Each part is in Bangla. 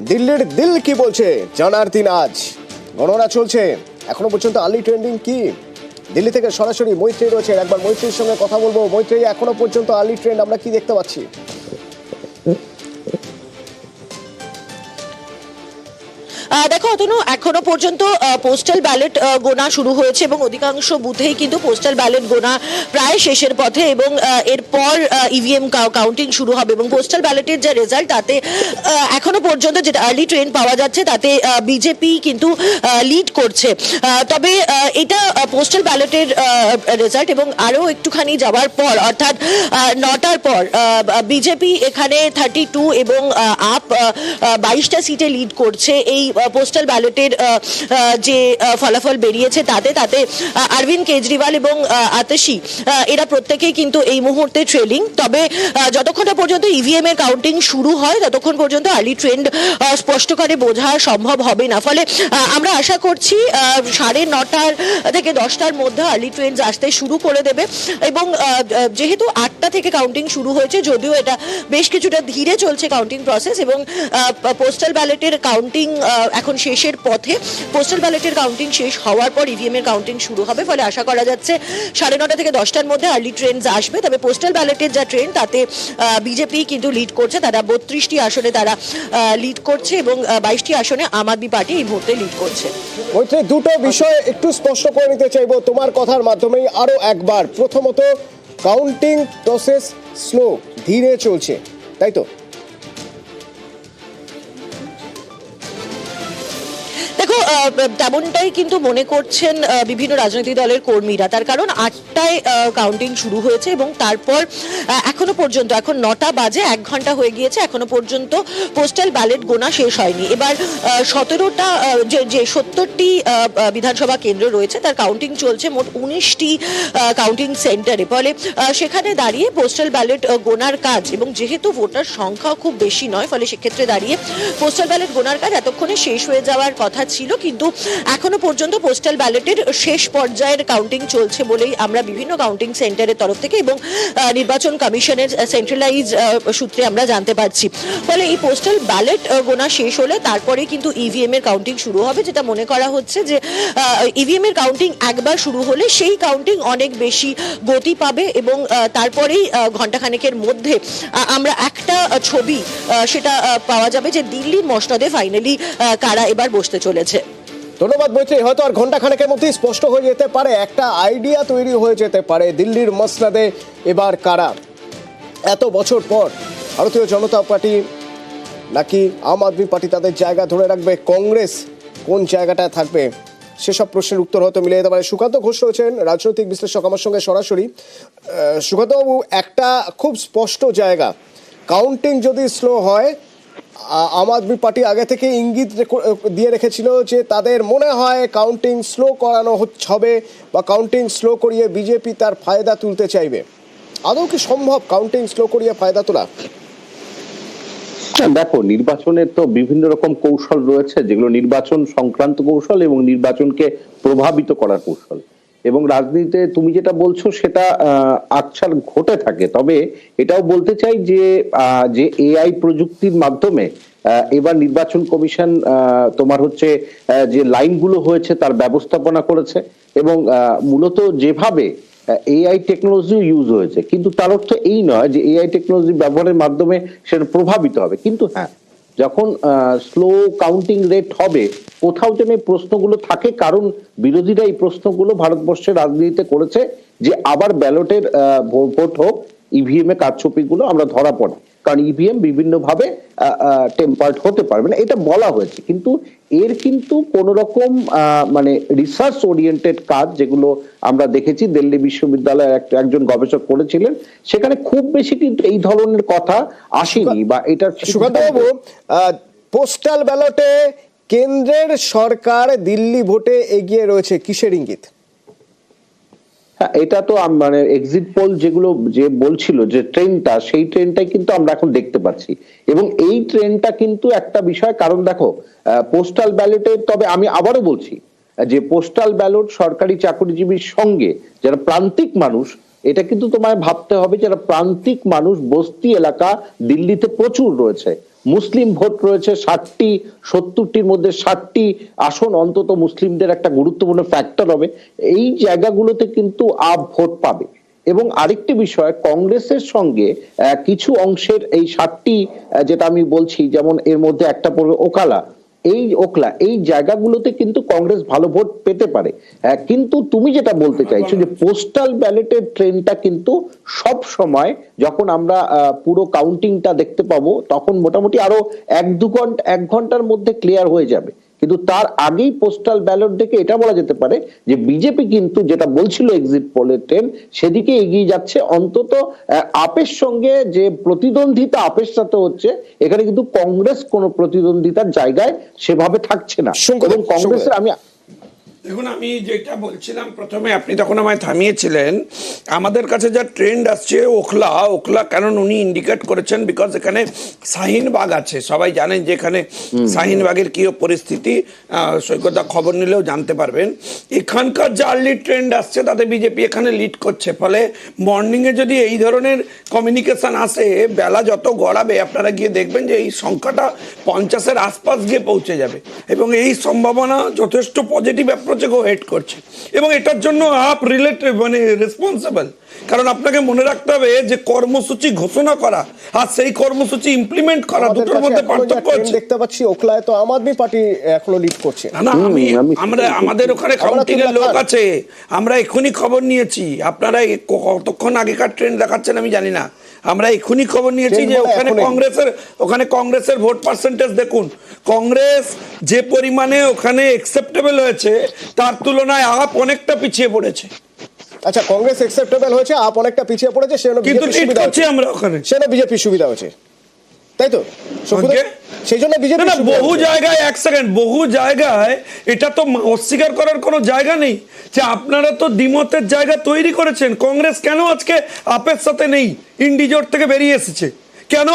দিল্লির দিল কি বলছে? জানার দিন আজ। গণনা চলছে। এখনও পর্যন্ত আর্লি ট্রেন্ডিং কি? দিল্লি থেকে সরাসরি মৈত্রী রয়েছে। একবার মৈত্রীর সঙ্গে কথা বলব। মৈত্রী এখনও পর্যন্ত আর্লি ট্রেন্ড আমরা কি দেখতে পাচ্ছি? দেখো, অতনু, এখনও পর্যন্ত পোস্টাল ব্যালট গোনা শুরু হয়েছে এবং অধিকাংশ বুথেই কিন্তু পোস্টাল ব্যালট গোনা প্রায় শেষের পথে এবং এরপর ইভিএম কাউন্টিং শুরু হবে এবং পোস্টাল ব্যালটের যে রেজাল্ট তাতে এখনও পর্যন্ত যেটা আর্লি ট্রেন পাওয়া যাচ্ছে, তাতে বিজেপি কিন্তু লিড করছে। তবে এটা পোস্টাল ব্যালটের রেজাল্ট এবং আরও একটুখানি যাওয়ার পর, অর্থাৎ নটার পর বিজেপি এখানে থার্টি টু এবং আপ বাইশটা সিটে লিড করছে। এই পোস্টাল ব্যালটের যে ফলাফল বেরিয়েছে তাতে তাতে অরবিন্দ কেজরিওয়াল এবং আতশি এরা প্রত্যেকেই কিন্তু এই মুহূর্তে ট্রেলিং তবে যতক্ষণ পর্যন্ত ইভিএম এর কাউন্টিং শুরু হয়, ততক্ষণ পর্যন্ত আর্লি ট্রেন্ড স্পষ্ট করে বোঝা সম্ভব হবে না। ফলে আমরা আশা করছি সাড়ে নটার থেকে দশটার মধ্যে আর্লি ট্রেন্ড আসতে শুরু করে দেবে এবং যেহেতু আটটা থেকে কাউন্টিং শুরু হয়েছে, যদিও এটা বেশ কিছুটা ধীরে চলছে কাউন্টিং প্রসেস এবং পোস্টাল ব্যালটের কাউন্টিং এখন শেষের পথে পোস্টাল ব্যালটের কাউন্টিং শেষ হওয়ার পর ইভিএম এর কাউন্টিং শুরু হবে, ফলে আশা করা যাচ্ছে সাড়ে নটা থেকে দশটার মধ্যে আর্লি ট্রেন আসবে। তবে পোস্টাল ব্যালটের যা ট্রেন তাতে বিজেপি কিন্তু লিড করছে। তারা বত্রিশটি আসনে তারা লিড করছে এবং বাইশটি আসনে আম আদমি পার্টি এই মুহূর্তে লিড করছে। মৈত্রী, দুটো বিষয় একটু স্পষ্ট করে নিতে চাইব তোমার কথার মাধ্যমেই। আরও একবার, প্রথমত কাউন্টিং প্রসেস স্লো ধীরে চলছে, তাই তো? দেখো তেমনটাই কিন্তু মনে করছেন বিভিন্ন রাজনৈতিক দলের কর্মীরা। তার কারণ আটটায় কাউন্টিং শুরু হয়েছে এবং তারপর এখনও পর্যন্ত, এখন নটা বাজে, এক ঘণ্টা হয়ে গিয়েছে, এখনও পর্যন্ত পোস্টাল ব্যালেট গোনা শেষ হয়নি। এবার সতেরোটা যে যে সত্তরটি বিধানসভা কেন্দ্র রয়েছে, তার কাউন্টিং চলছে মোট উনিশটি কাউন্টিং সেন্টারে ফলে সেখানে দাঁড়িয়ে পোস্টাল ব্যালেট গোনার কাজ এবং যেহেতু ভোটার সংখ্যা খুব বেশি নয়, ফলে সেক্ষেত্রে দাঁড়িয়ে পোস্টাল ব্যালট গোনার কাজ এতক্ষণে শেষ হয়ে যাওয়ার কথা ছিল। কিন্তু এখনও পর্যন্ত পোস্টাল ব্যালটের শেষ পর্যায়ের কাউন্টিং চলছে বলেই আমরা বিভিন্ন কাউন্টিং সেন্টারের তরফ থেকে এবং নির্বাচন কমিশনের সেন্ট্রালাইজ সূত্রে আমরা জানতে পারছি। ফলে এই পোস্টাল ব্যালট গোনা শেষ হলে তারপরে কিন্তু ইভিএম এর কাউন্টিং শুরু হবে, যেটা মনে করা হচ্ছে যে ইভিএম এর কাউন্টিং একবার শুরু হলে সেই কাউন্টিং অনেক বেশি গতি পাবে এবং তারপরেই ঘন্টাখানেকের মধ্যে আমরা একটা ছবি সেটা পাওয়া যাবে যে দিল্লির মসনদে ফাইনালি কারা এবার বসতে চলেছে। ধন্যবাদ মৈত্রী, হয়তো আর ঘণ্টা খানেকের মধ্যেই স্পষ্ট হয়ে যেতে পারে। একটা আইডিয়া তৈরি হয়ে যেতে পারে দিল্লির মসনাদে এবার কারা? এত বছর পর ভারতীয় জনতা পার্টি নাকি আম আদমি পার্টি তাদের জায়গা ধরে রাখবে? কংগ্রেস কোন জায়গাটায় থাকবে? সেসব প্রশ্নের উত্তর হয়তো মিলে যেতে পারে। সুকান্ত ঘোষ রয়েছেন, রাজনৈতিক বিশ্লেষক আমার সঙ্গে সরাসরি। সুকান্তবাবু, একটা খুব স্পষ্ট জায়গা। কাউন্টিং যদি স্লো হয় আম আদমি পার্টি আগে থেকে ইঙ্গিত দিয়ে রেখেছিল যে তাদের মনে হয় কাউন্টিং স্লো করানো হবে বা কাউন্টিং স্লো করিয়ে বিজেপি তার ফায়দা তুলতে চাইবে। আদৌ কি সম্ভব কাউন্টিং স্লো করিয়ে ফায়দা তোলা? দেখো নির্বাচনের তো বিভিন্ন রকম কৌশল রয়েছে, যেগুলো নির্বাচন সংক্রান্ত কৌশল এবং নির্বাচনকে প্রভাবিত করার কৌশল। এবং রাজনীতিতে তুমি যেটা বলছো সেটা আকছার ঘটে থাকে। তবে এটাও বলতে চাই যে যে এআই প্রযুক্তির মাধ্যমে এবার নির্বাচন কমিশন তোমার হচ্ছে যে লাইনগুলো হয়েছে তার ব্যবস্থাপনা করেছে এবং মূলত যেভাবে এআই টেকনোলজি ইউজ হয়েছে। কিন্তু তার অর্থ এই নয় যে এআই টেকনোলজি ব্যবহারের মাধ্যমে সেটা প্রভাবিত হবে। কিন্তু হ্যাঁ যখন স্লো কাউন্টিং রেট হবে, কোথাও যেন এই প্রশ্নগুলো থাকে, কারণ বিরোধীরা এই প্রশ্নগুলো ভারতবর্ষের রাজনীতিতে করেছে যে আবার ব্যালটের ভোট হোক ইভিএম এ কারচুপিগুলো আমরা ধরা পড়ে। কারণ ইভিএম বিভিন্ন ভাবে টেম্পার্ড হতে পারবে না এটা বলা হয়েছে। কিন্তু এর কিন্তু কোন রকম মানে রিসার্চ ওরিয়েন্টেড কাজ যেগুলো আমরা দেখেছি দিল্লি বিশ্ববিদ্যালয়ের একটা একজন গবেষক করেছিলেন সেখানে খুব বেশি কিন্তু এই ধরনের কথা আসেনি বা এটা সুকান্তবাবু পোস্টাল ব্যালটে কেন্দ্রের সরকার দিল্লি ভোটে এগিয়ে রয়েছে কিসের ইঙ্গিত? এটা তো মানে এক্সিট পোল যেগুলো যে বলছিল, যে ট্রেনটা, সেই ট্রেনটাই কিন্তু আমরা এখন দেখতে পাচ্ছি। এবং এই ট্রেনটা কিন্তু একটা বিষয়, কারণ দেখো পোস্টাল ব্যালটে তবে আমি আবারও বলছি, যে পোস্টাল ব্যালট সরকারি চাকরিজীবীর সঙ্গে যারা প্রান্তিক মানুষ এটা কিন্তু তোমায় ভাবতে হবে যারা প্রান্তিক মানুষ, বস্তি এলাকা, দিল্লিতে প্রচুর রয়েছে। মুসলিম ভোট রয়েছে ষাটটি, সত্তরটির মধ্যে ষাটটি আসন অন্তত মুসলিমদের একটা গুরুত্বপূর্ণ ফ্যাক্টর হবে। এই জায়গাগুলোতে কিন্তু আপ ভোট পাবে। এবং আরেকটি বিষয়, কংগ্রেসের সঙ্গে কিছু অংশের এই ষাটটি যেটা আমি বলছি, যেমন এর মধ্যে একটা পড়বে ওকালা। এই ওকলা, এই জায়গাগুলোতে কিন্তু কংগ্রেস ভালো ভোট পেতে পারে। কিন্তু তুমি যেটা বলতে চাইছো যে পোস্টাল ব্যালেটের ট্রেনটা কিন্তু সব সময় যখন আমরা পুরো কাউন্টিংটা দেখতে পাবো, তখন মোটামুটি আরও এক দু ঘণ্টা, এক ঘণ্টার মধ্যে ক্লিয়ার হয়ে যাবে। কিন্তু তার আগেই পোস্টাল ব্যালট দেখে এটা বলা যেতে পারে যে বিজেপি কিন্তু যেটা বলছিল এক্সিট পোলের ট্রেন সেদিকে এগিয়ে যাচ্ছে। অন্তত আপের সঙ্গে যে প্রতিদ্বন্দ্বিতা আপের সাথে হচ্ছে এখানে কিন্তু কংগ্রেস কোন প্রতিদ্বন্দ্বিতার জায়গায় সেভাবে থাকছে না। এবং কংগ্রেসের আমি দেখুন আমি যেটা বলছিলাম প্রথমে আপনি তখন আমায় থামিয়েছিলেন। আমাদের কাছে যা ট্রেন্ড আসছে ওখলা ওখলা কারণ উনি ইন্ডিকেট করেছেন বিকজ এখানে শাহিনবাগ আছে। সবাই জানেন যে এখানে শাহিনবাগের কি পরিস্থিতি আহ, সৈকতদা খবর নিলেও জানতে পারবেন। এখানকার যে আর্লি ট্রেন্ড আসছে তাতে বিজেপি এখানে লিড করছে। ফলে মর্নিংয়ে যদি এই ধরনের কমিউনিকেশন আসে বেলা যত গড়াবে আপনারা গিয়ে দেখবেন যে এই সংখ্যাটা পঞ্চাশের আশপাশ গিয়ে পৌঁছে যাবে। এবং এই সম্ভাবনা যথেষ্ট পজিটিভ অ্যাপ্রোচে গো হেড করছে। এবং এটার জন্য আপ রিলেটেড মানে রেসপন্সিবল কারণ আপনাকে মনে রাখতে হবে যে কর্মসূচি ঘোষণা করা আর সেই কর্মসূচি ইমপ্লিমেন্ট করা দুটোর মধ্যে পার্থক্য আছে দেখতে পাচ্ছি ওখলায় তো আম আদমি পার্টি এখনও লিড করছে। না না আমি আমি- আমরা আমাদের ওখানে কাউন্টিং এর লোক আছে। আমরা এক্ষুনি খবর নিয়েছি। আপনারা কতক্ষণ আগেকার ট্রেন্ড দেখাচ্ছেন আমি জানি না। আমরা এক্ষুনি খবর নিয়েছি যে ওখানে কংগ্রেসের ওখানে কংগ্রেসের ভোট পার্সেন্টেজ দেখুন। কংগ্রেস যে পরিমাণে ওখানে একসেপ্টেবল হয়েছে তার তুলনায় আপ অনেকটা পিছিয়ে পড়েছে। আচ্ছা কংগ্রেস একসেপ্টেবল হয়েছে আপ অনেকটা পিছিয়ে পড়েছে সেজন্য কিন্তু সুবিধা হচ্ছে। আমরা ওখানে। সেজন্য বিজেপি সুবিধা হচ্ছে। তাই তো। সেই জন্য বিজেপি না বহু জায়গায় এক সেকেন্ড বহু জায়গায় এটা তো অস্বীকার করার কোনো জায়গা নেই যে আপনারা তো দ্বিমতের জায়গা তৈরি করেছেন। কংগ্রেস কেন আজকে আপের সাথে নেই? ইন্ডিজোট থেকে বেরিয়ে এসেছে। কেন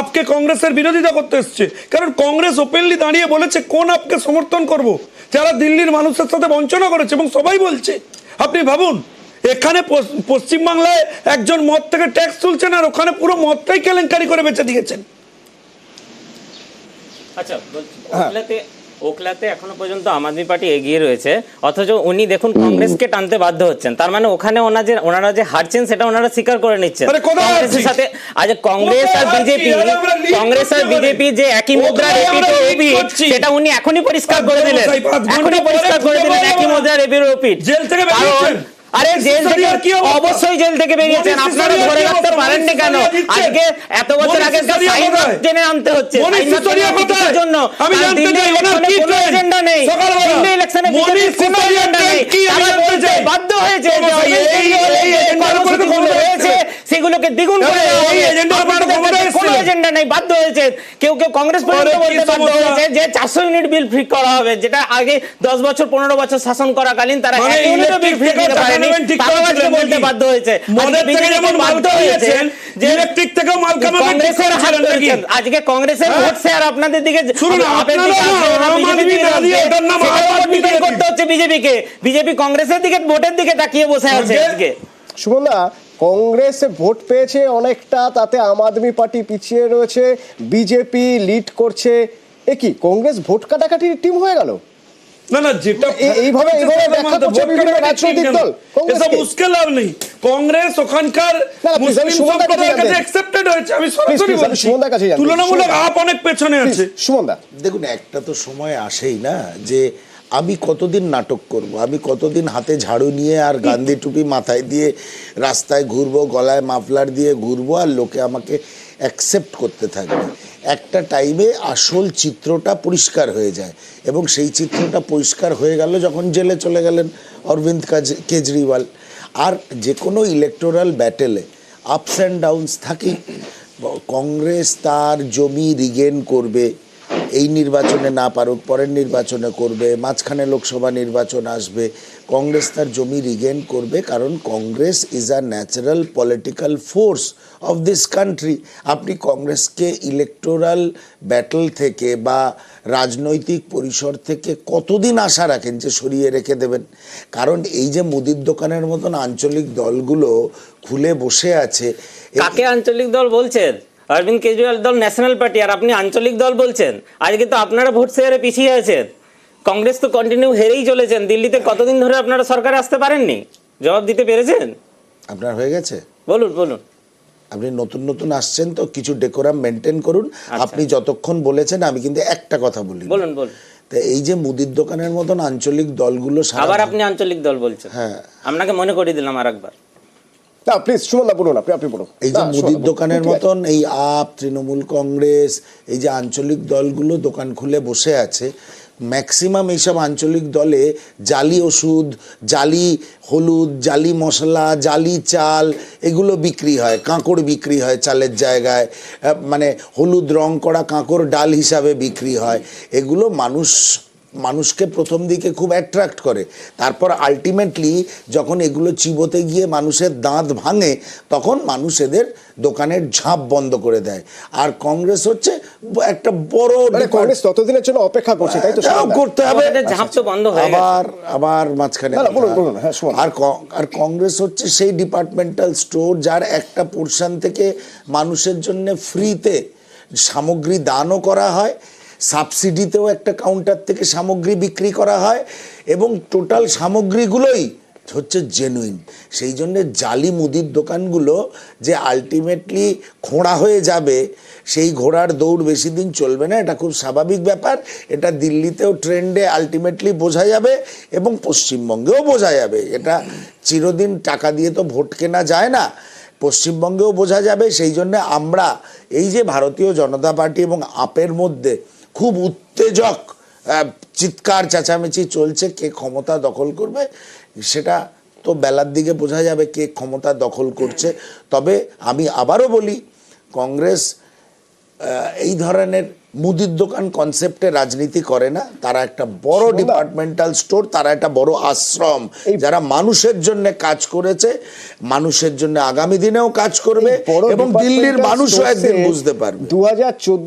আপকে কংগ্রেসের বিরোধিতা করতে এসছে? কারণ কংগ্রেস ওপেনলি দাঁড়িয়ে বলেছে কোন আপকে সমর্থন করব? যারা দিল্লির মানুষের সাথে বঞ্চনা করেছে এবং সবাই বলছে। আপনি ভাবুন এখানে পশ্চিমবাংলায় একজন মদ থেকে ট্যাক্স তুলছেন আর ওখানে পুরো মদটাই কেলেঙ্কারি করে বেঁচে দিয়েছেন। আচ্ছা বলছি, ওখলাতে এখনও পর্যন্ত আম আদমি পার্টি এগিয়ে রয়েছে। অথচ উনি দেখুন কংগ্রেসকে টানতে বাধ্য হচ্ছেন। তার মানে ওখানে ওনার যে ওনারা যে হারছেন সেটা ওনারা স্বীকার করে নিচ্ছেন। কংগ্রেসের সাথে আজ কংগ্রেস আর বিজেপি কংগ্রেস আর বিজেপি যে একই মুদ্রা রিপিট করছি? সেটা উনি এখনই পরিষ্কার করে দিলেন। এখনই পরিষ্কার করে দিলেন একই মুদ্রা রিপিট রিপিট জেল থেকে। আরে জেল থেকে? অবশ্যই জেল থেকে বেরিয়েছেন আপনারা ধরে রাখতে? পারেননি কেন আজকে এত বছর আগে? টেনে আনতে হচ্ছে? জন্য আমি জানতে চাই, ওনার কি কোনো এজেন্ডা নেই সকালবেলা। ইলেকশনে বিজেপির কোনো এজেন্ডা নেই। বাধ্য হয়েছে এই- এই- এই- এই- সেগুলোকে দ্বিগুণ করে কোনো এজেন্ডা নেই বাধ্য হয়েছে কেউ কেউ কংগ্রেস পর্যন্ত বলতে বাধ্য হয়েছে যে চারশো ইউনিট বিল ফ্রি করা হবে যেটা আগে দশ বছর পনেরো বছর শাসন করাকালীন তারা মানে এক ইউনিটও বিল ফ্রি টাকা পারেনি তারাও আজকে বলতে বাধ্য হয়েছে যেমন বাধ্য হয়েছে যে ইলেকট্রিক থেকেও মাল কংগ্রেসের হাত নাকি? ধরেছেন। আজকে কংগ্রেসের হ্যাঁ? ভোট শেয়ার আপনাদের দিকে শুনুন, আপনারা। করতে হচ্ছে বিজেপিকে বিজেপি কংগ্রেসের দিকে ভোটের দিকে তাকিয়ে বসে আছে আজকে- কংগ্রেস ভোট পেয়েছে অনেকটা তাতে আম আদমি পার্টি পিছিয়ে রয়েছে বিজেপি লিড করছে। এ কি কংগ্রেস ভোট কাটাকাটির টিম হয়ে গেল? না না যেটা এইভাবে- এইভাবে ব্যাখ্যা করছে বিভিন্ন রাজনৈতিক দল, এসব মুশকিল লাভ নেই। কংগ্রেস ওখানকার মুসলিম সম্প্রদায়ের কাছে অ্যাকসেপ্টেড হয়েছে আমি সরাসরি বলছি। সুমনদার কাছে জানতে- তুলনামূলক সুমন- আপ অনেক পেছনে আছে। সুমনদা। দেখুন একটা তো সময় আসেই না যে আমি কতদিন নাটক করব? আমি কতদিন হাতে ঝাড়ু নিয়ে আর গান্ধী টুপি মাথায় দিয়ে রাস্তায় ঘুরবো, গলায় মাফলার দিয়ে ঘুরবো আর লোকে আমাকে অ্যাকসেপ্ট করতে থাকবে? একটা টাইমে আসল চিত্রটা পরিষ্কার হয়ে যায় এবং সেই চিত্রটা পরিষ্কার হয়ে গেল যখন জেলে চলে গেলেন অরবিন্দ কাজ- কেজরিওয়াল। আর যে কোনো ইলেকটোরাল ব্যাটেলে আপস অ্যান্ড ডাউনস থাকে। কংগ্রেস তার জমি রিগেন করবে। এই নির্বাচনে না পারুক পরের নির্বাচনে করবে মাঝখানে লোকসভা নির্বাচন আসবে কংগ্রেস তার জমি রিগেন করবে কারণ Congress is a natural political force of this country আপনি কংগ্রেসকে ইলেকটোরাল ব্যাটল থেকে বা রাজনৈতিক পরিসর থেকে কতদিন আশা রাখেন যে সরিয়ে রেখে দেবেন? কারণ এই যে মুদির দোকানের মতন আঞ্চলিক দলগুলো খুলে বসে আছে কাকে আঞ্চলিক দল বলছেন? অরবিন্দ কেজরিওয়াল দল ন্যাশনাল পার্টি আর আপনি আঞ্চলিক দল বলছেন। আজকে তো আপনারা ভোট শেয়ারে পিছিয়ে আছেন। কংগ্রেস তো কন্টিনিউ হেরেই চলেছেন। দিল্লিতে কতদিন ধরে আপনারা সরকারে আসতে পারেননি? জবাব দিতে পেরেছেন? আপনার হয়ে গেছে? বলুন বলুন। আপনি নতুন নতুন আসছেন তো কিছু ডেকোরাম মেনটেন করুন। আপনি যতক্ষণ বলেছেন আমি কিন্তু একটা কথা বলি। বলুন বলুন। তা এই যে মুদির দোকানের মতন আঞ্চলিক দলগুলো আবার আপনি আঞ্চলিক দল বলছেন। হ্যাঁ। আপনাকে মনে করিয়ে দিলাম আর একবার না প্লিজ সুমন দা বলুন আপনি আপনি বলুন। এই যে মুদির দোকানের মতন এই আপ তৃণমূল কংগ্রেস এই যে আঞ্চলিক দলগুলো দোকান খুলে বসে আছে ম্যাক্সিমাম এইসব আঞ্চলিক দলে জালি ওষুধ জালি হলুদ জালি মশলা জালি চাল এগুলো বিক্রি হয় কাঁকড় বিক্রি হয় চালের জায়গায় মানে হলুদ রং করা কাঁকড় ডাল হিসাবে বিক্রি হয়। এগুলো মানুষ মানুষকে প্রথম দিকে খুব অ্যাট্রাক্ট করে। তারপর আলটিমেটলি যখন এগুলো চিবোতে গিয়ে মানুষের দাঁত ভাঙে তখন মানুষ এদের দোকানের ঝাঁপ বন্ধ করে দেয়। আর কংগ্রেস হচ্ছে একটা বড় মানে কংগ্রেস ততদিনের জন্য অপেক্ষা করছে তাই তো করতে হবে। ঝাঁপ তো বন্ধ হয়ে আবার আবার মাঝখানে হ্যাঁ। আর আর কংগ্রেস হচ্ছে সেই ডিপার্টমেন্টাল স্টোর যার একটা পোর্শন থেকে মানুষের জন্য ফ্রিতে সামগ্রী দানও করা হয় সাবসিডিতেও একটা কাউন্টার থেকে সামগ্রী বিক্রি করা হয় এবং টোটাল সামগ্রীগুলোই হচ্ছে জেনুইন সেই জন্যে জালি মুদির দোকানগুলো যে আলটিমেটলি খোঁড়া হয়ে যাবে, সেই ঘোড়ার দৌড় বেশি দিন চলবে না, এটা খুব স্বাভাবিক ব্যাপার। এটা দিল্লিতেও ট্রেন্ডে আলটিমেটলি বোঝা যাবে এবং পশ্চিমবঙ্গেও বোঝা যাবে। এটা চিরদিন টাকা দিয়ে তো ভোট কেনা যায় না, পশ্চিমবঙ্গেও বোঝা যাবে। সেই জন্য আমরা এই যে ভারতীয় জনতা পার্টি এবং আপের মধ্যে খুব উত্তেজক চিৎকার চেঁচামেচি চলছে কে ক্ষমতা দখল করবে সেটা তো বেলার দিকে বোঝা যাবে কে ক্ষমতা দখল করছে। তবে আমি আবারও বলি কংগ্রেস এই ধরনের মুদির দোকান কনসেপ্টে রাজনীতি করে না। তারা একটা বড় ডিপার্টমেন্টাল স্টোর তারা একটা বড় আশ্রম। যারা মানুষের জন্য কাজ করেছে মানুষের জন্য আগামী দিনেও কাজ করবে এবং দিল্লির মানুষও একদিন বুঝতে পারবে। 2014